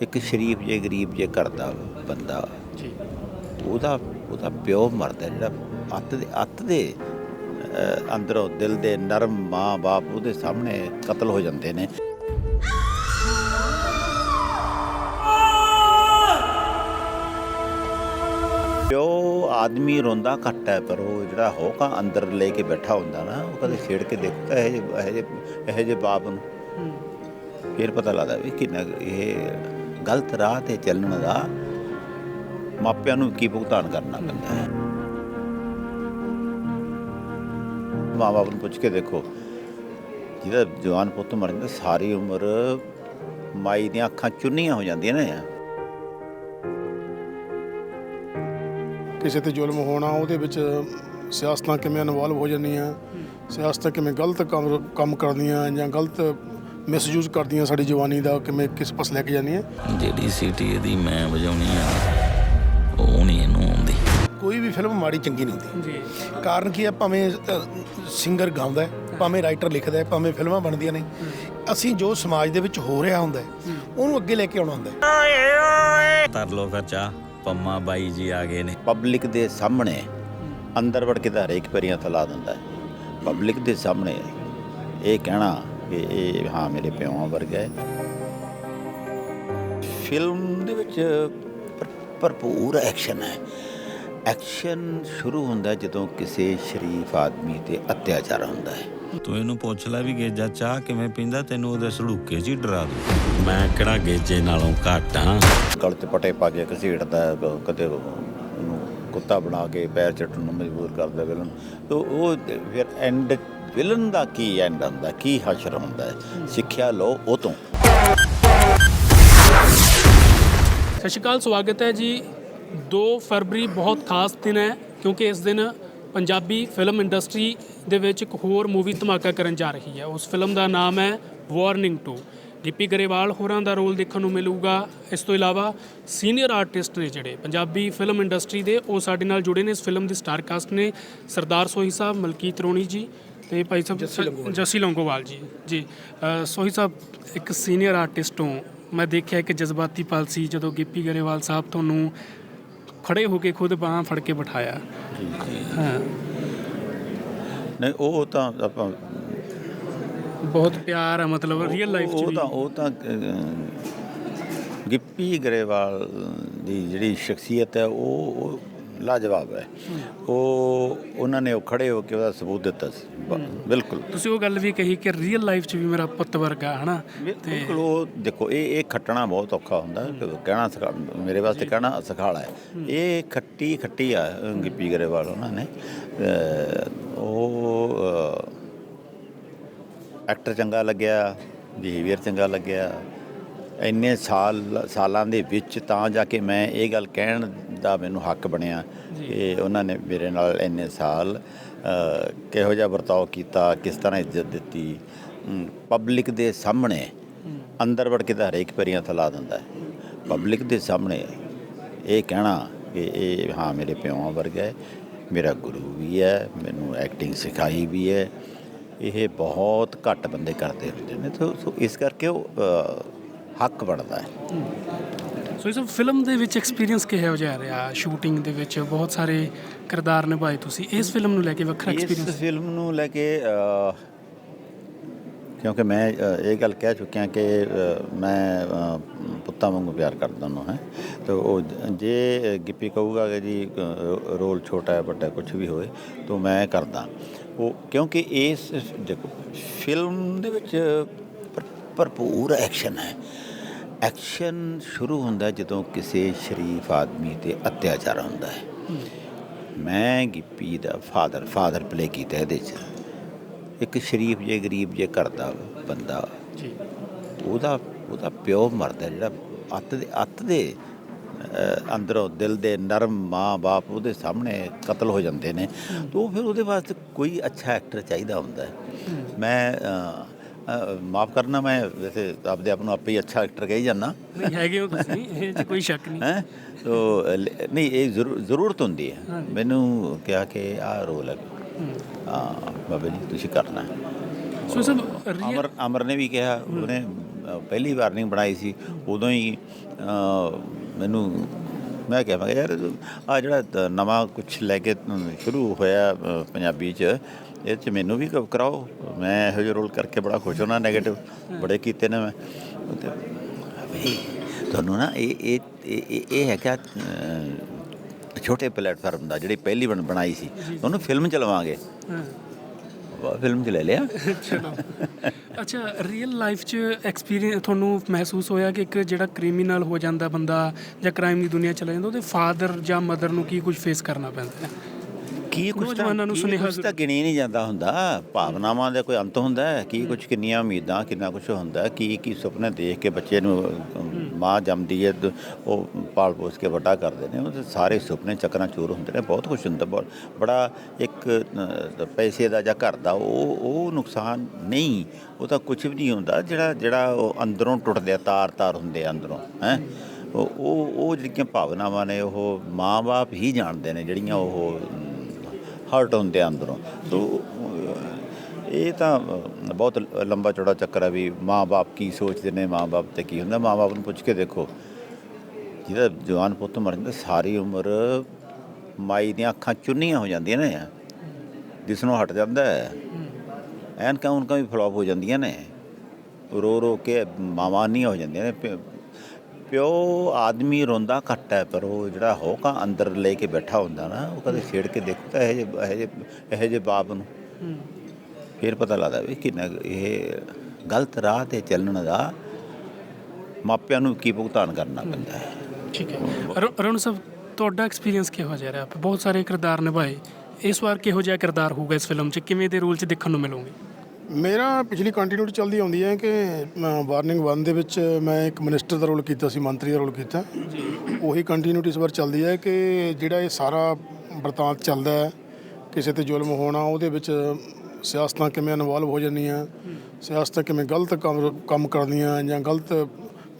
ਇੱਕ ਸ਼ਰੀਫ ਜੇ ਗਰੀਬ ਜੇ ਘਰ ਦਾ ਬੰਦਾ ਜੀ ਉਹਦਾ ਉਹਦਾ ਪਿਓ ਮਰਦਾ ਜਿਹੜਾ ਅੱਤ ਦੇ ਅੱਤ ਦੇ ਅਹ, ਅੰਦਰੋਂ ਦਿਲ ਦੇ ਨਰਮ ਮਾਂ-ਬਾਪ ਉਹਦੇ ਸਾਹਮਣੇ ਕਤਲ ਹੋ ਜਾਂਦੇ ਨੇ। ਪਿਓ ਆਦਮੀ ਰੋਂਦਾ ਘੱਟ ਹੈ ਪਰ ਉਹ ਜਿਹੜਾ ਹੋਕਾ ਅੰਦਰ ਲੈ ਕੇ ਬੈਠਾ ਹੁੰਦਾ ਨਾ ਉਹ ਕਦੇ ਛੇੜ ਕੇ ਦੇਖਦਾ ਇਹ ਇਹ ਇਹ ਜਿਹੇ ਬਾਪ ਨੂੰ। ਫਿਰ ਪਤਾ ਲੱਗਦਾ ਵੀ ਕਿੰਨਾ ਕੁ ਇਹ ਗਲਤ ਰਾਹ ਤੇ ਚੱਲਣ ਦਾ ਮਾਪਿਆਂ ਨੂੰ ਕੀ ਭੁਗਤਾਨ ਕਰਨਾ ਪੈਂਦਾ ਹੈ। ਮਾਂ-ਬਾਪ ਨੂੰ ਪੁੱਛ ਕੇ ਦੇਖੋ, ਜਿਹਦਾ ਜਵਾਨ ਪੁੱਤ ਮਰ ਜਾਂਦਾ, ਸਾਰੀ ਉਮਰ ਮਾਈ ਦੀਆਂ ਅੱਖਾਂ ਚੁੰਨੀਆਂ ਹੋ ਜਾਂਦੀਆਂ ਨੇ। ਕਿਸੇ ਤੇ ਜ਼ੁਲਮ ਹੋਣਾ, ਉਹਦੇ ਵਿੱਚ ਸਿਆਸਤਾਂ ਕਿਵੇਂ ਇਨਵੋਲਵ ਹੋ ਜਾਂਦੀਆਂ, ਸਿਆਸਤਾਂ ਕਿਵੇਂ ਗਲਤ ਕੰਮ ਕੰਮ ਕਰਦੀਆਂ ਜਾਂ ਗਲਤ ਮਿਸਯੂਜ਼ ਕਰਦੀਆਂ ਸਾਡੀ ਜਵਾਨੀ ਦਾ ਕਿਵੇਂ ਕਿਸ ਪਾਸੇ ਲੈ ਕੇ ਜਾਂਦੀਆਂ ਜਿਹੜੀ ਸੀਟੀ ਇਹਦੀ ਮੈਂ ਵਜਾਉਣੀ ਆ ਉਹ ਨਹੀਂ ਇਹਨੂੰ ਆਉਂਦੀ। ਕੋਈ ਵੀ ਫਿਲਮ ਮਾੜੀ ਚੰਗੀ ਨਹੀਂ ਹੁੰਦੀ। ਜੀ। ਕਾਰਨ ਕੀ ਹੈ? ਭਾਵੇਂ ਸਿੰਗਰ ਗਾਉਂਦਾ ਹੈ ਭਾਵੇਂ ਰਾਈਟਰ ਲਿਖਦਾ ਹੈ ਭਾਵੇਂ ਫਿਲਮਾਂ ਬਣਦੀਆਂ ਨੇ। ਅਸੀਂ ਜੋ ਸਮਾਜ ਦੇ ਵਿੱਚ ਹੋ ਰਿਹਾ ਹੁੰਦਾ ਹੈ ਉਹਨੂੰ ਅੱਗੇ ਲੈ ਕੇ ਆਉਣਾ ਹੁੰਦਾ ਹੈ। ਤਰ ਲੋ ਫਿਰ ਚਾਹ ਪੰਮਾ ਬਾਈ ਜੀ ਆ ਗਏ ਨੇ। ਪਬਲਿਕ ਦੇ ਸਾਹਮਣੇ ਅੰਦਰ ਵੜ ਕੇ ਤਾਂ ਹਰੇਕ ਪੈਰੀਆਂ ਥਲਾ ਦਿੰਦਾ ਹੈ। ਪਬਲਿਕ ਦੇ ਸਾਹਮਣੇ ਇਹ ਕਹਿਣਾ ਕਿ ਇਹ ਹਾਂ ਮੇਰੇ ਪਿਓਾਂ ਵਰਗਾ ਹੈ। ਫਿਲਮ ਦੇ ਵਿੱਚ ਭਰ- ਭਰਪੂਰ ਐਕਸ਼ਨ ਹੈ। ਐਕਸ਼ਨ ਸ਼ੁਰੂ ਹੁੰਦਾ ਜਦੋਂ ਕਿਸੇ ਸ਼ਰੀਫ ਆਦਮੀ ਤੇ ਅਤਿਆਚਾਰ ਹੁੰਦਾ ਹੈ। ਤੂੰ ਇਹਨੂੰ ਪੁੱਛ ਲੈ ਵੀ ਗੇਜਾ ਚਾਹ ਕਿਵੇਂ ਪੀਂਦਾ ਤੈਨੂੰ ਉਹਦੇ ਸਲੂਕੇ 'ਚ ਹੀ ਡਰਾ ਦੂ ਮੈਂ ਕਿਹੜਾ ਗੇਜੇ ਨਾਲੋਂ ਘੱਟ ਆ ਗਲ 'ਚ ਪਟੇ ਪਾ ਕੇ ਘਸੀੜਦਾ ਕਦੇ ਉਹਨੂੰ ਕੁੱਤਾ ਬਣਾ ਕੇ ਪੈਰ ਚੱਟਣ ਨੂੰ ਮਜਬੂਰ ਕਰਦਾ ਵਿਲਨ ਤੋ ਉਹ ਫਿਰ ਐਂਡ ਵਿਲਨ ਦਾ ਕੀ ਐਂਡ ਹੁੰਦਾ ਕੀ ਹਸ਼ਰ ਹੁੰਦਾ ਹੈ? ਸਿੱਖਿਆ ਲਓ ਉਹ ਤੋਂ ਸਤਿ ਸ਼੍ਰੀ ਅਕਾਲ, ਸਵਾਗਤ ਹੈ ਜੀ। 2 ਫਰਵਰੀ ਬਹੁਤ ਖਾਸ ਦਿਨ ਹੈ, ਕਿਉਂਕਿ ਇਸ ਦਿਨ ਪੰਜਾਬੀ ਫਿਲਮ ਇੰਡਸਟਰੀ ਦੇ ਵਿੱਚ ਇੱਕ ਹੋਰ ਮੂਵੀ ਧਮਾਕਾ ਕਰਨ ਜਾ ਰਹੀ ਹੈ। ਉਸ ਫਿਲਮ ਦਾ ਨਾਮ ਹੈ ਵਾਰਨਿੰਗ 2 ਗਿੱਪੀ ਗਰੇਵਾਲ ਹੋਰਾਂ ਦਾ ਰੋਲ ਦੇਖਣ ਨੂੰ ਮਿਲੂਗਾ। ਇਸ ਤੋਂ ਇਲਾਵਾ ਸੀਨੀਅਰ ਆਰਟਿਸਟ ਨੇ ਜਿਹੜੇ ਪੰਜਾਬੀ ਫਿਲਮ ਇੰਡਸਟਰੀ ਦੇ ਉਹ ਸਾਡੇ ਨਾਲ ਜੁੜੇ ਨੇ। ਇਸ ਫਿਲਮ ਦੀ ਸਟਾਰ ਕਾਸਟ ਨੇ ਸਰਦਾਰ ਸੋਹੀ ਸਾਹਿਬ, ਮਲਕੀਤ ਰੋਣੀ ਜੀ। ਤੇ ਭਾਈ ਸਾਹਿਬ ਜੱਸੀ ਲੰਗੋਵਾਲ। ਜੀ ਜੀ। ਸੋਹੀ ਸਾਹਿਬ ਇੱਕ ਸੀਨੀਅਰ ਆਰਟਿਸਟ ਹੋ ਮੈਂ ਦੇਖਿਆ ਇੱਕ ਜਜ਼ਬਾਤੀ ਪਲ ਸੀ ਜਦੋਂ ਗਿੱਪੀ ਗਰੇਵਾਲ ਸਾਹਿਬ ਤੁਹਾਨੂੰ ਖੜੇ ਹੋ ਕੇ ਖੁਦ ਬਾਹਾਂ ਫੜ ਕੇ ਬਿਠਾਇਆ। ਹਾਂ। ਨਹੀਂ ਉਹ ਤਾਂ ਆਪਾਂ ਬਹੁਤ ਪਿਆਰ ਹੈ ਮਤਲਬ ਰੀਅਲ ਲਾਈਫ 'ਚ ਉਹ ਤਾਂ ਉਹ ਤਾਂ ਗਿੱਪੀ ਗਰੇਵਾਲ ਦੀ ਜਿਹੜੀ ਸ਼ਖਸੀਅਤ ਹੈ ਉਹ ਲਾਜਵਾਬ ਹੈ। ਉਹ ਉਹਨਾਂ ਨੇ ਉਹ ਖੜੇ ਹੋ ਕੇ ਉਹਦਾ ਸਬੂਤ ਦਿੱਤਾ ਸੀ। ਬਿਲਕੁਲ। ਤੁਸੀਂ ਉਹ ਗੱਲ ਵੀ ਕਹੀ ਕਿ ਰੀਅਲ ਲਾਈਫ 'ਚ ਵੀ ਮੇਰਾ ਪੁੱਤ ਵਰਗਾ ਹਨਾ? ਤੇ ਬਿਲਕੁਲ ਉਹ ਦੇਖੋ ਇਹ ਇਹ ਖੱਟਣਾ ਬਹੁਤ ਔਖਾ ਹੁੰਦਾ। ਕਹਿਣਾ ਮੇਰੇ ਵਾਸਤੇ ਕਹਿਣਾ ਸਿਖਾਲਾ ਹੈ। ਇਹ ਖੱਟੀ ਖੱਟੀ ਆ ਗਿੱਪੀ ਗਰੇਵਾਲ ਉਹਨਾਂ ਨੇ। ਉਹ ਐਕਟਰ ਚੰਗਾ ਲੱਗਿਆ ਬਿਹੇਵੀਅਰ ਚੰਗਾ ਲੱਗਿਆ। ਇੰਨੇ ਸਾਲ ਸਾਲਾਂ ਦੇ ਵਿੱਚ ਤਾਂ ਜਾ ਕੇ ਮੈਂ ਇਹ ਗੱਲ ਕਹਿਣ ਦਾ ਮੈਨੂੰ ਹੱਕ ਬਣਿਆ ਕਿ ਉਹਨਾਂ ਨੇ ਮੇਰੇ ਨਾਲ ਇੰਨੇ ਸਾਲ ਕਿਹੋ ਜਿਹਾ ਵਰਤਾਓ ਕੀਤਾ ਕਿਸ ਤਰ੍ਹਾਂ ਇੱਜ਼ਤ ਦਿੱਤੀ। ਪਬਲਿਕ ਦੇ ਸਾਹਮਣੇ ਅੰਦਰ ਵੜ ਕੇ ਤਾਂ ਹਰੇਕ ਪੈਰੀਆਂ ਥਲਾ ਦਿੰਦਾ ਹੈ। ਪਬਲਿਕ ਦੇ ਸਾਹਮਣੇ ਇਹ ਕਹਿਣਾ ਕਿ ਇਹ ਹਾਂ ਮੇਰੇ ਪਿਓਾਂ ਵਰਗਾ ਹੈ ਮੇਰਾ ਗੁਰੂ ਵੀ ਹੈ ਮੈਨੂੰ ਐਕਟਿੰਗ ਸਿਖਾਈ ਵੀ ਹੈ। ਇਹ ਬਹੁਤ ਘੱਟ ਬੰਦੇ ਕਰਦੇ ਹੁੰਦੇ ਨੇ। ਸੋ ਇਸ ਕਰਕੇ ਉਹ ਹੱਕ ਬਣਦਾ ਹੈ। ਸੋ ਇਸ ਫਿਲਮ ਦੇ ਵਿੱਚ ਐਕਸਪੀਰੀਅੰਸ ਕਿਹੋ ਜਿਹਾ ਰਿਹਾ? ਸ਼ੂਟਿੰਗ ਦੇ ਵਿੱਚ ਬਹੁਤ ਸਾਰੇ ਕਿਰਦਾਰ ਨਿਭਾਏ ਤੁਸੀਂ। ਇਸ ਫਿਲਮ ਨੂੰ ਲੈ ਕੇ ਵੱਖਰਾ ਇਸ ਐਕਸਪੀਰੀਅੰਸ ਫਿਲਮ ਨੂੰ ਲੈ ਕੇ ਕਿਉਂਕਿ ਮੈਂ ਇਹ ਗੱਲ ਕਹਿ ਚੁੱਕਿਆ ਕਿ ਮੈਂ ਪੁੱਤਾਂ ਵਾਂਗੂ ਪਿਆਰ ਕਰਦਾ ਹਾਂ ਹੈ। ਤੇ ਉਹ ਜੇ ਗਿੱਪੀ ਕਹੂਗਾ ਕਿ ਜੀ ਰੋਲ ਛੋਟਾ ਹੈ ਵੱਡਾ ਕੁਝ ਵੀ ਹੋਏ ਤਾਂ ਮੈਂ ਕਰਦਾ। ਉਹ ਕਿਉਂਕਿ ਇਸ ਦੇਖੋ ਫਿਲਮ ਦੇ ਵਿੱਚ ਭਰ- ਭਰਪੂਰ ਐਕਸ਼ਨ ਹੈ। ਐਕਸ਼ਨ ਸ਼ੁਰੂ ਹੁੰਦਾ ਜਦੋਂ ਕਿਸੇ ਸ਼ਰੀਫ ਆਦਮੀ ਤੇ ਅਤਿਆਚਾਰ ਹੁੰਦਾ ਹੈ। ਮੈਂ ਗਿੱਪੀ ਦਾ ਫਾਦਰ ਫਾਦਰ ਪਲੇ ਕੀਤਾ ਇਹਦੇ 'ਚ। ਇੱਕ ਸ਼ਰੀਫ ਜੇ ਗਰੀਬ ਜੇ ਘਰ ਦਾ ਬੰਦਾ ਜੀ। ਉਹਦਾ ਉਹਦਾ ਪਿਓ ਮਰਦਾ ਜਿਹੜਾ ਅੱਤ ਦੇ ਅੱਤ ਦੇ ਅੰਦਰੋਂ ਦਿਲ ਦੇ ਨਰਮ ਮਾਂ-ਬਾਪ ਉਹਦੇ ਸਾਹਮਣੇ ਕਤਲ ਹੋ ਜਾਂਦੇ ਨੇ। ਤਾਂ ਉਹ ਫਿਰ ਉਹਦੇ ਵਾਸਤੇ ਕੋਈ ਅੱਛਾ ਐਕਟਰ ਚਾਹੀਦਾ ਹੁੰਦਾ ਹੈ। ਮੈਂ ਮਾਫ ਕਰਨਾ ਮੈਂ ਵੈਸੇ ਆਪਦੇ ਆਪ ਨੂੰ ਆਪੇ ਹੀ ਅੱਛਾ ਐਕਟਰ ਕਹੀ ਜਾਂਦਾ। ਨਹੀਂ ਹੈਗੇ ਹੋ ਤੁਸੀਂ ਇਹ 'ਚ ਕੋਈ ਸ਼ੱਕ ਨਹੀਂ। ਹੈ? ਤੋ ਨਹੀਂ ਇਹ ਜ਼ਰੂ- ਜ਼ਰੂਰਤ ਹੁੰਦੀ ਹੈ। ਮੈਨੂੰ ਕਿਹਾ ਕਿ ਆਹ ਰੋਲ ਹੈ। ਹਾਂ। ਬਾਬਾ ਜੀ ਤੁਸੀਂ ਕਰਨਾ ਹੈ। ਸੋ ਸਭ ਰੀਅਲ ਅਮਰ ਅਮਰ ਨੇ ਵੀ ਕਿਹਾ ਉਹਨੇ ਪਹਿਲੀ ਵਾਰਨਿੰਗ ਬਣਾਈ ਸੀ। ਉਦੋਂ ਹੀ ਮੈਨੂੰ ਮੈਂ ਕਿਹਾ ਮੈਂ ਯਾਰ ਆ ਜਿਹੜਾ ਨਵਾਂ ਕੁਝ ਲੈ ਕੇ ਸ਼ੁਰੂ ਹੋਇਆ ਪੰਜਾਬੀ 'ਚ ਇਹ 'ਚ ਮੈਨੂੰ ਵੀ ਕ- ਕਰਾਓ। ਮੈਂ ਇਹੋ ਜਿਹੇ ਰੋਲ ਕਰਕੇ ਬੜਾ ਖੁਸ਼ ਹੋਣਾ 네ਗੇਟਿਵ ਬੜੇ ਕੀਤੇ ਨੇ ਮੈਂ। ਵੀ ਤੁਹਾਨੂੰ ਨਾ ਇਹ ਇਹ ਇਹ- ਹੈਗਾ ਅ, ਛੋਟੇ ਪਲੇਟਫਾਰਮ ਦਾ ਜਿਹੜੀ ਪਹਿਲੀ ਬਣ ਬਣਾਈ ਸੀ। ਉਹਨੂੰ ਫਿਲਮ ਚ ਲਵਾਂਗੇ। ਹਾਂ। ਵਾਹ ਫਿਲਮ ਚ ਲੈ ਲਿਆ। ਚਲੋ ਅੱਛਾ ਰੀਅਲ ਲਾਈਫ 'ਚ ਐਕਸਪੀਰੀਅੰਸ ਤੁਹਾਨੂੰ ਮਹਿਸੂਸ ਹੋਇਆ ਕਿ ਇੱਕ ਜਿਹੜਾ ਕ੍ਰਿਮੀਨਲ ਹੋ ਜਾਂਦਾ ਬੰਦਾ ਜਾਂ ਕ੍ਰਾਈਮ ਦੀ ਦੁਨੀਆ ਚਲਾ ਜਾਂਦਾ ਉਹਦੇ ਫਾਦਰ ਜਾਂ ਮਦਰ ਨੂੰ ਕੀ ਕੁਝ ਫੇਸ ਕਰਨਾ ਪੈਂਦਾ? ਹੈ ਕੀ ਕੁਝ ਨੌਜਵਾਨਾਂ ਨੂੰ ਸੁਨੇਹਾ ਤਾਂ ਗਿਣੀ ਨਹੀਂ ਜਾਂਦਾ ਹੁੰਦਾ? ਭਾਵਨਾਵਾਂ ਦਾ ਕੋਈ ਅੰਤ ਹੁੰਦਾ ਹੈ? ਕੀ ਕੁਝ ਕਿੰਨੀਆਂ ਉਮੀਦਾਂ ਕਿੰਨਾ ਕੁਝ ਹੁੰਦਾ ਕੀ ਕੀ ਸੁਪਨੇ ਦੇਖ ਕੇ ਬੱਚੇ ਨੂੰ ਮਾਂ ਜੰਮਦੀ ਹੈ ਤੇ ਉਹ ਪਾਲ ਪੋਸ ਕੇ ਵੱਡਾ ਕਰਦੇ ਨੇ? ਉਹ ਸਾਰੇ ਸੁਪਨੇ ਚੱਕਰਾਂ ਚੂਰ ਹੁੰਦੇ ਨੇ। ਬਹੁਤ ਕੁਝ ਹੁੰਦਾ। ਬੜਾ ਇੱਕ ਪੈਸੇ ਦਾ ਜਾਂ ਘਰ ਦਾ ਉਹ ਉਹ ਨੁਕਸਾਨ ਨਹੀਂ। ਉਹ ਤਾਂ ਕੁਝ ਵੀ ਨਹੀਂ ਹੁੰਦਾ। ਜਿਹੜਾ ਜਿਹੜਾ ਉਹ ਅੰਦਰੋਂ ਟੁੱਟਦੇ ਆ ਤਾਰ ਤਾਰ ਹੁੰਦੇ ਆ ਅੰਦਰੋਂ ਹੈ? ਉਹ ਉਹ ਉਹ ਜਿਹੜੀਆਂ ਭਾਵਨਾਵਾਂ ਨੇ ਉਹ ਮਾਂ-ਬਾਪ ਹੀ ਜਾਣਦੇ ਨੇ ਜਿਹੜੀਆਂ ਉਹ ਹਰਟ ਹੁੰਦੇ ਆ ਅੰਦਰੋਂ। ਸੋ ਇਹ ਤਾਂ ਬਹੁਤ ਲੰਬਾ ਚੌੜਾ ਚੱਕਰ ਹੈ ਵੀ ਮਾਂ-ਬਾਪ ਕੀ ਸੋਚਦੇ ਨੇ ਮਾਂ-ਬਾਪ ਤੇ ਕੀ ਹੁੰਦਾ। ਮਾਂ-ਬਾਪ ਨੂੰ ਪੁੱਛ ਕੇ ਦੇਖੋ, ਜਿਹਦਾ ਜਵਾਨ ਪੁੱਤ ਮਰ ਜਾਂਦਾ, ਸਾਰੀ ਉਮਰ ਮਾਈ ਦੀਆਂ ਅੱਖਾਂ ਚੁੰਨੀਆਂ ਹੋ ਜਾਂਦੀਆਂ ਨੇ। ਜਿਸ ਨੂੰ ਹਟ ਜਾਂਦਾ ਹੈ। ਐਨਕਾਂ ਉਨਕਾਂ ਵੀ ਫਲॉप ਹੋ ਜਾਂਦੀਆਂ ਨੇ। ਰੋ ਰੋ ਕੇ ਮਾਵਾਂ ਨਹੀਂ ਹੋ ਜਾਂਦੀਆਂ ਨੇ। ਪਿ- ਪਿਓ ਆਦਮੀ ਰੋਂਦਾ ਘੱਟ ਹੈ ਪਰ ਉਹ ਜਿਹੜਾ ਹੋਕਾ ਅੰਦਰ ਲੈ ਕੇ ਬੈਠਾ ਹੁੰਦਾ ਨਾ ਉਹ ਕਦੇ ਛੇੜ ਕੇ ਦੇਖੋ ਤਾਂ ਇਹ ਜੇ ਇਹ ਜੇ ਬਾਪ ਨੂੰ। ਫਿਰ ਪਤਾ ਲੱਗਦਾ ਵੀ ਕਿੰਨਾ ਇਹ ਗਲਤ ਰਾਹ ਤੇ ਚੱਲਣ ਦਾ ਮਾਪਿਆਂ ਨੂੰ ਕੀ ਭੁਗਤਾਨ ਕਰਨਾ ਪੈਂਦਾ ਹੈ। ਠੀਕ ਹੈ। ਰ- ਰਣ ਸਾਹਿਬ ਤੁਹਾਡਾ ਐਕਸਪੀਰੀਅੰਸ ਕਿਹੋ ਜਿਹਾ ਰਿਹਾ? ਬਹੁਤ ਸਾਰੇ ਕਿਰਦਾਰ ਨਿਭਾਏ। ਇਸ ਵਾਰ ਕਿਹੋ ਜਿਹਾ ਕਿਰਦਾਰ ਹੋਊਗਾ ਇਸ ਫਿਲਮ 'ਚ? ਕਿਵੇਂ ਦੇ ਰੋਲ 'ਚ ਦੇਖਣ ਨੂੰ ਮਿਲੋਗੇ? ਮੇਰਾ ਪਿਛਲੀ ਕੰਟੀਨਿਊਟੀ ਚੱਲਦੀ ਆਉਂਦੀ ਹੈ ਕਿ ਵਾਰਨਿੰਗ 1 ਦੇ ਵਿੱਚ ਮੈਂ ਇੱਕ ਮਿਨਿਸਟਰ ਦਾ ਰੋਲ ਕੀਤਾ ਸੀ, ਮੰਤਰੀ ਦਾ ਰੋਲ ਕੀਤਾ। ਉਹੀ ਕੰਟੀਨਿਊਟੀ ਇਸ ਵਾਰ ਚੱਲਦੀ ਹੈ ਕਿ ਜਿਹੜਾ ਇਹ ਸਾਰਾ ਵਰਤਾਂਤ ਚੱਲਦਾ ਹੈ, ਕਿਸੇ ਤੇ ਜ਼ੁਲਮ ਹੋਣਾ, ਉਹਦੇ ਵਿੱਚ ਸਿਆਸਤਾਂ ਕਿਵੇਂ ਇਨਵੋਲਵ ਹੋ ਜਾਂਦੀਆਂ, ਸਿਆਸਤਾਂ ਕਿਵੇਂ ਗਲਤ ਕੰਮ ਕੰਮ ਕਰਦੀਆਂ ਜਾਂ ਗਲਤ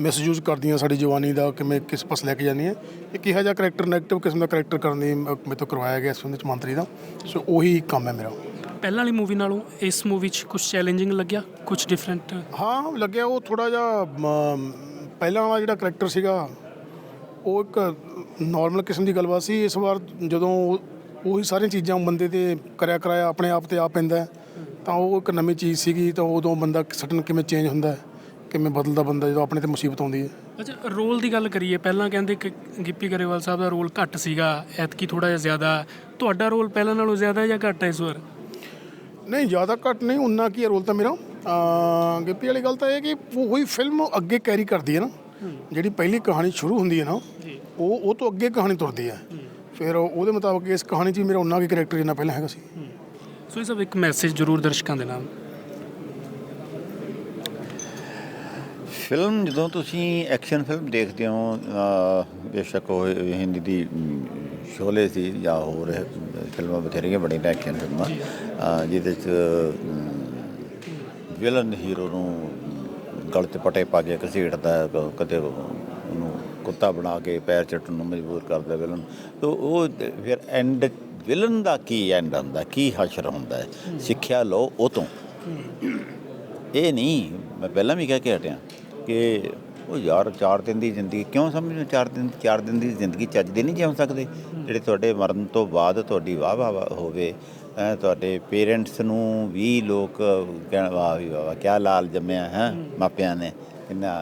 ਮਿਸਯੂਜ਼ ਕਰਦੀਆਂ ਸਾਡੀ ਜਵਾਨੀ ਦਾ, ਕਿਵੇਂ ਕਿਸ ਪਾਸ ਲੈ ਕੇ ਜਾਂਦੀਆਂ, ਇਹ ਕਿਹਾ ਜਿਹਾ ਕਰੈਕਟਰ ਨੈਗੇਟਿਵ ਕਿਸਮ ਦਾ ਕਰੈਕਟਰ ਕਰਨ ਦੀ ਮੇਰੇ ਤੋਂ ਕਰਵਾਇਆ ਗਿਆ ਇਸ ਫਿਲਮ ਵਿੱਚ ਮੰਤਰੀ ਦਾ। ਸੋ ਉਹੀ ਕੰਮ ਹੈ ਮੇਰਾ। ਪਹਿਲਾਂ ਵਾਲੀ ਮੂਵੀ ਨਾਲੋਂ ਇਸ ਮੂਵੀ 'ਚ ਕੁਝ ਚੈਲੰਜਿੰਗ ਲੱਗਿਆ? ਕੁਝ ਡਿਫਰੈਂਟ ਹਾਂ ਲੱਗਿਆ ਉਹ ਥੋੜਾ ਜਿਹਾ ਮ, ਪਹਿਲਾਂ ਵਾਲਾ ਜਿਹੜਾ ਕਰੈਕਟਰ ਸੀਗਾ ਉਹ ਇੱਕ ਨਾਰਮਲ ਕਿਸਮ ਦੀ ਗੱਲਬਾਤ ਸੀ। ਇਸ ਵਾਰ ਜਦੋਂ ਉਹ- ਸਾਰੀਆਂ ਚੀਜ਼ਾਂ ਬੰਦੇ ਤੇ ਕਰਿਆ ਕਰਾਇਆ ਆਪਣੇ ਆਪ ਤੇ ਆ ਪੈਂਦਾ ਹੈ, ਤਾਂ ਉਹ ਇੱਕ ਨਵੀਂ ਚੀਜ਼ ਸੀਗੀ ਤਾਂ ਉਦੋਂ ਬੰਦਾ ਸਡਨ ਕਿਵੇਂ ਚੇਂਜ ਹੁੰਦਾ ਹੈ, ਕਿਵੇਂ ਬਦਲਦਾ ਬੰਦਾ ਜਦੋਂ ਆਪਣੇ ਤੇ ਮੁਸੀਬਤ ਆਉਂਦੀ ਹੈ। ਅੱਛਾ ਰੋਲ ਦੀ ਗੱਲ ਕਰੀਏ ਪਹਿਲਾਂ ਕਹਿੰਦੇ ਕਿ ਗਿੱਪੀ ਗਰੇਵਾਲ ਸਾਹਿਬ ਦਾ ਰੋਲ ਘੱਟ ਸੀਗਾ ਐਤਕੀ ਥੋੜਾ ਜਿਹਾ ਜ਼ਿਆਦਾ। ਤੁਹਾਡਾ ਰੋਲ ਪਹਿਲਾਂ ਨਾਲੋਂ ਜ਼ਿਆਦਾ ਜਾਂ ਘੱਟ ਹੈ ਇਸ ਵਾਰ? ਨਹੀਂ ਜ਼ਿਆਦਾ ਘੱਟ ਨਹੀਂ ਉਨਾ ਕੀ ਰੋਲ ਤਾਂ ਮੇਰਾ। ਅਹ ਗਿੱਪੀ ਵਾਲੀ ਗੱਲ ਤਾਂ ਇਹ ਕਿ ਉਹ ਹੀ ਫਿਲਮ ਅੱਗੇ ਕੈਰੀ ਕਰਦੀ ਹੈ ਨਾ। ਜਿਹੜੀ ਪਹਿਲੀ ਕਹਾਣੀ ਸ਼ੁਰੂ ਹੁੰਦੀ ਹੈ ਨਾ ਉਹ ਉਹ ਤੋਂ ਅੱਗੇ ਕਹਾਣੀ ਤੁਰਦੀ ਹੈ। ਫਿਰ ਉਹਦੇ ਮੁਤਾਬਕ ਇਸ ਕਹਾਣੀ 'ਚ ਵੀ ਮੇਰਾ ਉਨਾ ਕੀ ਕਰੈਕਟਰ ਜਿੰਨਾ ਪਹਿਲਾਂ ਹੈਗਾ ਸੀ। ਸੋ ਇਹ ਸਭ ਇੱਕ ਮੈਸੇਜ ਜ਼ਰੂਰ ਦਰਸ਼ਕਾਂ ਦੇ ਨਾਲ। ਫਿਲਮ ਜਦੋਂ ਤੁਸੀਂ ਐਕਸ਼ਨ ਫਿਲਮ ਦੇਖਦੇ ਹੋ ਬੇਸ਼ੱਕ ਉਹ ਹਿੰਦੀ ਦੀ ਸ਼ੋਲੇ ਸੀ ਜਾਂ ਹੋਰ ਫਿਲਮਾਂ ਬਥੇਰੀਆਂ ਬਣੀਆਂ ਐਕਸ਼ਨ ਫਿਲਮਾਂ ਜਿਹਦੇ ਚ ਵਿਲਨ ਹੀਰੋ ਨੂੰ ਗਲ ਪਟੇ ਪਾ ਕੇ ਘਸੀੜਦਾ ਕਦੇ ਉਹਨੂੰ ਕੁੱਤਾ ਬਣਾ ਕੇ ਪੈਰ ਚੱਟਣ ਨੂੰ ਮਜਬੂਰ ਕਰਦਾ ਵਿਲਨ। ਤੋ ਉਹ ਫਿਰ ਐਂਡ ਵਿਲਨ ਦਾ ਕੀ ਐਂਡ ਹੁੰਦਾ ਕੀ ਹਸ਼ਰ ਹੁੰਦਾ ਸਿੱਖਿਆ ਲਓ ਉਹ ਤੋਂ। ਇਹ ਨਹੀਂ ਮੈਂ ਪਹਿਲਾਂ ਵੀ ਕਹਿ ਕੇ ਹਟਿਆ। ਕਿ ਉਹ ਯਾਰ ਚਾਰ ਦਿਨ ਦੀ ਜ਼ਿੰਦਗੀ ਕਿਉਂ ਸਮਝੋ ਚਾਰ ਦਿਨ ਚਾਰ ਦਿਨ ਦੀ ਜ਼ਿੰਦਗੀ ਚੱਜ ਦੇ ਨਹੀਂ ਜਿਉਂ ਸਕਦੇ? ਜਿਹੜੇ ਤੁਹਾਡੇ ਮਰਨ ਤੋਂ ਬਾਅਦ ਤੁਹਾਡੀ ਵਾਹ ਵਾਹ ਹੋਵੇ ਤੁਹਾਡੇ ਪੇਰੈਂਟਸ ਨੂੰ ਵੀ ਲੋਕ ਕਹਿਣ ਵਾਹ ਵੀ ਵਾਹ ਕਿਆ ਲਾਲ ਜੰਮਿਆ ਹੈ ਮਾਪਿਆਂ ਨੇ ਇਹਨਾਂ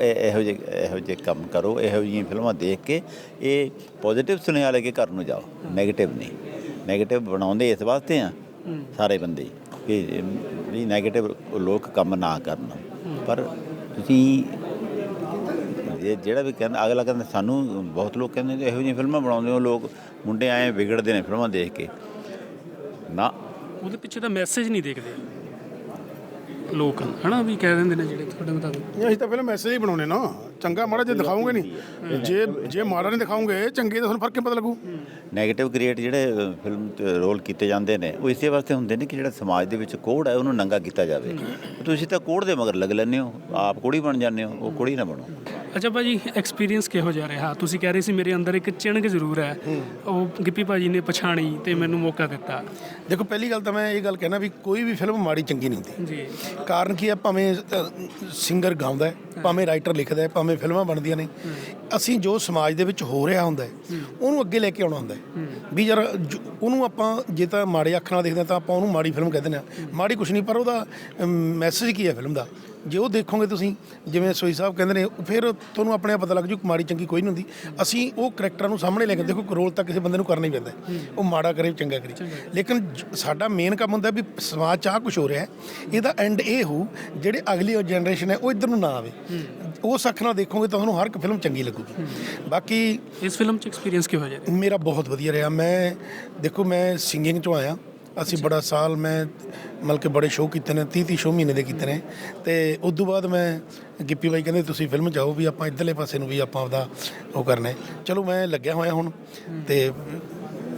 ਇਹ ਇਹੋ ਜਿਹੇ ਇਹੋ ਜਿਹੇ ਕੰਮ ਕਰੋ ਇਹੋ ਜਿਹੀਆਂ ਫਿਲਮਾਂ ਦੇਖ ਕੇ ਇਹ ਪੋਜ਼ਿਟਿਵ ਸੁਨੇਹਾ ਲੈ ਕੇ ਘਰ ਨੂੰ ਜਾਓ ਨੈਗੇਟਿਵ ਨਹੀਂ। ਨੈਗੇਟਿਵ ਬਣਾਉਂਦੇ ਇਸ ਵਾਸਤੇ ਆ ਸਾਰੇ ਬੰਦੇ ਕਿ ਵੀ ਨੈਗੇਟਿਵ ਲੋਕ ਕੰਮ ਨਾ ਕਰਨ। ਪਰ ਤੁਸੀਂ ਜੇ ਜਿਹੜਾ ਵੀ ਕਹਿੰਦਾ, ਅਗਲਾ ਕਹਿੰਦਾ, ਸਾਨੂੰ ਬਹੁਤ ਲੋਕ ਕਹਿੰਦੇ ਨੇ, ਇਹੋ ਜਿਹੀਆਂ ਫਿਲਮਾਂ ਬਣਾਉਂਦੇ ਹੋ, ਲੋਕ ਮੁੰਡੇ ਆਏ ਵਿਗੜਦੇ ਨੇ ਫਿਲਮਾਂ ਦੇਖ ਕੇ। ਨਾ। ਉਹਦੇ ਪਿੱਛੇ ਤਾਂ ਮੈਸੇਜ ਨਹੀਂ ਦੇਖਦੇ। ਲੋਕ ਹਨਾ। ਵੀ ਕਹਿ ਦਿੰਦੇ ਨੇ ਜਿਹੜੇ ਤੁਹਾਡੇ ਮੁਤਾਬਿਕ? ਨਹੀਂ ਅਸੀਂ ਤਾਂ ਪਹਿਲਾਂ ਮੈਸੇਜ ਹੀ ਬਣਾਉਣੇ ਨਾ। ਚੰਗਾ ਮਾੜਾ ਜੇ ਦਿਖਾਓਗੇ ਨਹੀਂ। ਜੇ ਜੇ ਮਾੜਾ ਨਹੀਂ ਦਿਖਾਓਗੇ ਚੰਗੇ ਤਾਂ ਤੁਹਾਨੂੰ ਫ਼ਰਕ ਹੀ ਪਤਾ ਲੱਗੂ। ਨੈਗੇਟਿਵ ਕ੍ਰੀਏਟ ਜਿਹੜੇ ਫਿਲਮ ਤੇ ਰੋਲ ਕੀਤੇ ਜਾਂਦੇ ਨੇ ਉਹ ਇਸੇ ਵਾਸਤੇ ਹੁੰਦੇ ਨੇ ਕਿ ਜਿਹੜਾ ਸਮਾਜ ਦੇ ਵਿੱਚ ਕੋੜ ਹੈ ਉਹਨੂੰ ਨੰਗਾ ਕੀਤਾ ਜਾਵੇ। ਤੁਸੀਂ ਤਾਂ ਕੋੜ ਦੇ ਮਗਰ ਲੱਗ ਲੈਂਦੇ ਹੋ। ਆਪ ਕੋੜੀ ਬਣ ਜਾਂਦੇ ਹੋ ਉਹ ਕੋੜੀ ਨਾ ਬਣੋ। ਅੱਛਾ ਭਾਜੀ ਐਕਸਪੀਰੀਅੰਸ ਕਿਹੋ ਜਿਹਾ ਰਿਹਾ? ਤੁਸੀਂ ਕਹਿ ਰਹੇ ਸੀ ਮੇਰੇ ਅੰਦਰ ਇੱਕ ਚਿਣਕ ਜ਼ਰੂਰ ਹੈ। ਉਹ ਗਿੱਪੀ ਭਾਜੀ ਨੇ ਪਛਾਣੀ ਤੇ ਮੈਨੂੰ ਮੌਕਾ ਦਿੱਤਾ। ਦੇਖੋ ਪਹਿਲੀ ਗੱਲ ਤਾਂ ਮੈਂ ਇਹ ਗੱਲ ਕਹਿਣਾ ਵੀ ਕੋਈ ਵੀ ਫਿਲਮ ਮਾੜੀ ਚੰਗੀ ਨਹੀਂ ਹੁੰਦੀ। ਜੀ। ਕਾਰਨ ਕੀ ਹੈ? ਭਾਵੇਂ ਸਿੰਗਰ ਗਾਉਂਦਾ ਹੈ ਭਾਵੇਂ ਰਾਈਟਰ ਲਿਖਦਾ ਹੈ ਭਾਵੇਂ ਫਿਲਮਾਂ ਬਣਦੀਆਂ ਨੇ। ਅਸੀਂ ਜੋ ਸਮਾਜ ਦੇ ਵਿੱਚ ਹੋ ਰਿਹਾ ਹੁੰਦਾ ਉਹਨੂੰ ਅੱਗੇ ਲੈ ਕੇ ਆਉਣਾ ਹੁੰਦਾ ਵੀ ਯਾਰ ਉਹਨੂੰ ਆਪਾਂ ਜੇ ਤਾਂ ਮਾੜੇ ਅੱਖਾਂ ਨਾਲ ਦੇਖਦੇ ਤਾਂ ਆਪਾਂ ਉਹਨੂੰ ਮਾੜੀ ਫਿਲਮ ਕਹਿ ਦਿੰਦੇ ਹਾਂ। ਮਾੜੀ ਕੁਛ ਨਹੀਂ ਪਰ ਉਹਦਾ ਮੈਸੇਜ ਕੀ ਹੈ ਫਿਲਮ ਦਾ? ਜੇ ਉਹ ਦੇਖੋਗੇ ਤੁਸੀਂ ਜਿਵੇਂ ਸੋਈ ਸਾਹਿਬ ਕਹਿੰਦੇ ਨੇ ਫਿਰ ਤੁਹਾਨੂੰ ਆਪਣੇ ਆਪ ਪਤਾ ਲੱਗ ਜੂ ਮਾੜੀ ਚੰਗੀ ਕੋਈ ਨਹੀਂ ਹੁੰਦੀ। ਅਸੀਂ ਉਹ ਕਰੈਕਟਰਾਂ ਨੂੰ ਸਾਹਮਣੇ ਲੈ ਕੇ ਦੇਖੋ ਰੋਲ ਤਾਂ ਕਿਸੇ ਬੰਦੇ ਨੂੰ ਕਰਨਾ ਹੀ ਪੈਂਦਾ। ਉਹ ਮਾੜਾ ਕਰੇ ਚੰਗਾ ਕਰੇ। ਲੇਕਿਨ ਸਾਡਾ ਮੇਨ ਕੰਮ ਹੁੰਦਾ ਵੀ ਸਮਾਜ 'ਚ ਆਹ ਕੁਝ ਹੋ ਰਿਹਾ ਹੈ। ਇਹਦਾ ਐਂਡ ਇਹ ਹੋ ਜਿਹੜੇ ਅਗਲੀ ਜਨਰੇਸ਼ਨ ਹੈ ਉਹ ਇੱਧਰ ਨੂੰ ਨਾ ਆਵੇ। ਉਸ ਅੱਖ ਨਾਲ ਦੇਖੋਗੇ ਤਾਂ ਤੁਹਾਨੂੰ ਹਰ ਇੱਕ ਫਿਲਮ ਚੰਗੀ ਲੱਗੂਗੀ। ਬਾਕੀ ਇਸ ਫਿਲਮ 'ਚ ਐਕਸਪੀਰੀਅੰਸ ਕਿਹੋ ਜਿਹਾ ਮੇਰਾ ਬਹੁਤ ਵਧੀਆ ਰਿਹਾ। ਮੈਂ ਦੇਖੋ ਮੈਂ ਸਿੰਗਿੰਗ ਚੋਂ ਆਇਆ। ਅਸੀਂ ਬੜਾ ਸਾਲ ਮੈਂ ਮਤਲਬ ਕਿ ਬੜੇ ਸ਼ੋਅ ਕੀਤੇ ਨੇ 30 30 ਸ਼ੋਅ ਮਹੀਨੇ ਦੇ ਕੀਤੇ ਨੇ। ਤੇ ਉਸ ਤੋਂ ਬਾਅਦ ਮੈਂ ਗਿੱਪੀ ਬਾਈ ਕਹਿੰਦੇ ਤੁਸੀਂ ਫਿਲਮ ਜਾਓ ਵੀ ਆਪਾਂ ਇੱਧਰਲੇ ਪਾਸੇ ਨੂੰ ਵੀ ਆਪਾਂ ਆਪਦਾ ਉਹ ਕਰਨਾ ਹੈ। ਚਲੋ ਮੈਂ ਲੱਗਿਆ ਹੋਇਆ ਹੁਣ ਤੇ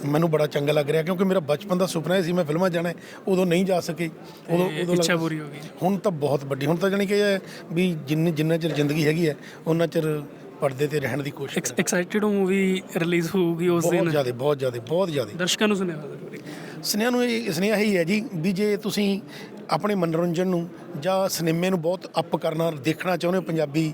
ਮੈਨੂੰ ਬੜਾ ਚੰਗਾ ਲੱਗ ਰਿਹਾ ਕਿਉਂਕਿ ਮੇਰਾ ਬਚਪਨ ਦਾ ਸੁਪਨਾ ਹੀ ਸੀ ਮੈਂ ਫਿਲਮਾਂ ਜਾਣਾ ਹੈ। ਉਦੋਂ ਨਹੀਂ ਜਾ ਸਕੇ। ਉਦੋਂ ਉਦੋਂ ਇੱਛਾ ਪੂਰੀ ਹੋ ਗਈ। ਹੁਣ ਤਾਂ ਬਹੁਤ ਵੱਡੀ ਹੁਣ ਤਾਂ ਜਾਣੀ ਕਿ ਇਹ ਹੈ ਵੀ ਜਿੰਨੇ ਜਿੰਨਾ ਚਿਰ ਜ਼ਿੰਦਗੀ ਹੈਗੀ ਹੈ ਉਹਨਾਂ ਚਿਰ ਪਰਦੇ ਤੇ ਰਹਿਣ ਦੀ ਕੋਸ਼ਿਸ਼। ਐਕਸਾਈਟਿਡ ਮੂਵੀ ਰਿਲੀਜ਼ ਹੋਊਗੀ ਉਸ ਬਹੁਤ ਦਿਨ। ਜ਼ਿਆਦਾ ਬਹੁਤ ਜ਼ਿਆਦਾ ਬਹੁਤ ਜ਼ਿਆਦਾ। ਦਰਸ਼ਕਾਂ ਨੂੰ ਸੁਣਿਆ ਸੁਨੇਹਾ ਨੂੰ ਇਹ ਸੁਨੇਹਾ ਹੀ ਹੈ ਜੀ ਵੀ ਜੇ ਤੁਸੀਂ ਆਪਣੇ ਮਨੋਰੰਜਨ ਨੂੰ ਜਾਂ ਸਿਨੇਮੇ ਨੂੰ ਬਹੁਤ ਅਪ ਕਰਨਾ ਦੇਖਣਾ ਚਾਹੁੰਦੇ ਹੋ ਪੰਜਾਬੀ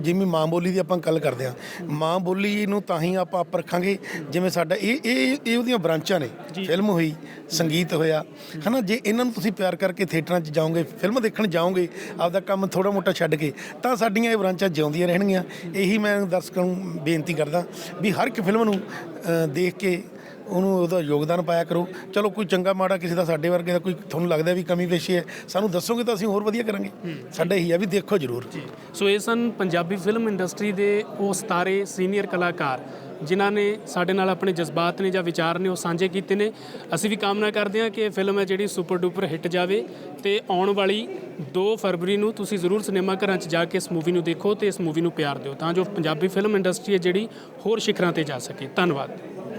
ਜਿਵੇਂ ਮਾਂ ਬੋਲੀ ਦੀ ਆਪਾਂ ਗੱਲ ਕਰਦੇ ਹਾਂ। ਮਾਂ ਬੋਲੀ ਨੂੰ ਤਾਂ ਹੀ ਆਪਾਂ ਅਪ ਰੱਖਾਂਗੇ ਜਿਵੇਂ ਸਾਡਾ ਇਹ ਇਹ ਇਹ ਉਹਦੀਆਂ ਬ੍ਰਾਂਚਾਂ ਨੇ। ਫਿਲਮ ਹੋਈ ਸੰਗੀਤ ਹੋਇਆ ਹਨਾ? ਜੇ ਇਹਨਾਂ ਨੂੰ ਤੁਸੀਂ ਪਿਆਰ ਕਰਕੇ ਥੀਏਟਰਾਂ 'ਚ ਜਾਓਗੇ ਫਿਲਮ ਦੇਖਣ ਜਾਓਗੇ ਆਪਦਾ ਕੰਮ ਥੋੜਾ ਮੋਟਾ ਛੱਡ ਕੇ ਤਾਂ ਸਾਡੀਆਂ ਇਹ ਬ੍ਰਾਂਚਾਂ ਜਿਉਂਦੀਆਂ ਰਹਿਣਗੀਆਂ। ਇਹੀ ਮੈਂ ਦਰਸ਼ਕਾਂ ਨੂੰ ਬੇਨਤੀ ਕਰਦਾ ਵੀ ਹਰ ਇੱਕ ਫਿਲਮ ਨੂੰ ਦੇਖ ਕੇ ਉਹਨੂੰ ਉਹਦਾ ਯੋਗਦਾਨ ਪਾਇਆ ਕਰੋ। ਚਲੋ ਕੋਈ ਚੰਗਾ ਮਾੜਾ ਕਿਸੇ ਦਾ ਸਾਡੇ ਵਰਗੇ ਦਾ ਕੋਈ ਤੁਹਾਨੂੰ ਲੱਗਦਾ ਵੀ ਕਮੀ ਪੇਸ਼ੀ ਹੈ ਸਾਨੂੰ ਦੱਸੋਗੇ ਤਾਂ ਅਸੀਂ ਹੋਰ ਵਧੀਆ ਕਰਾਂਗੇ। ਸਾਡਾ ਇਹੀ ਹੈ ਵੀ ਦੇਖੋ ਜ਼ਰੂਰ। ਸੋ ਇਹ ਸਨ ਪੰਜਾਬੀ ਫਿਲਮ ਇੰਡਸਟਰੀ ਦੇ ਉਹ ਸਤਾਰੇ ਸੀਨੀਅਰ ਕਲਾਕਾਰ ਜਿਨ੍ਹਾਂ ਨੇ ਸਾਡੇ ਨਾਲ ਆਪਣੇ ਜਜ਼ਬਾਤ ਨੇ ਜਾਂ ਵਿਚਾਰ ਨੇ ਉਹ ਸਾਂਝੇ ਕੀਤੇ ਨੇ। ਅਸੀਂ ਵੀ ਕਾਮਨਾ ਕਰਦੇ ਹਾਂ ਕਿ ਇਹ ਫਿਲਮ ਹੈ ਜਿਹੜੀ ਸੁਪਰ ਡੂਪਰ ਹਿੱਟ ਜਾਵੇ ਤੇ ਆਉਣ ਵਾਲੀ 2 ਫਰਵਰੀ ਨੂੰ ਤੁਸੀਂ ਜ਼ਰੂਰ ਸਿਨੇਮਾ ਘਰਾਂ 'ਚ ਜਾ ਕੇ ਇਸ ਮੂਵੀ ਨੂੰ ਦੇਖੋ ਤੇ ਇਸ ਮੂਵੀ ਨੂੰ ਪਿਆਰ ਦਿਓ ਤਾਂ ਜੋ ਪੰਜਾਬੀ ਫਿਲਮ ਇੰਡਸਟਰੀ ਹੈ ਜਿਹੜੀ ਹੋਰ ਸਿਖਰਾਂ ਤੇ ਜਾ ਸਕੇ। ਧੰਨਵਾਦ।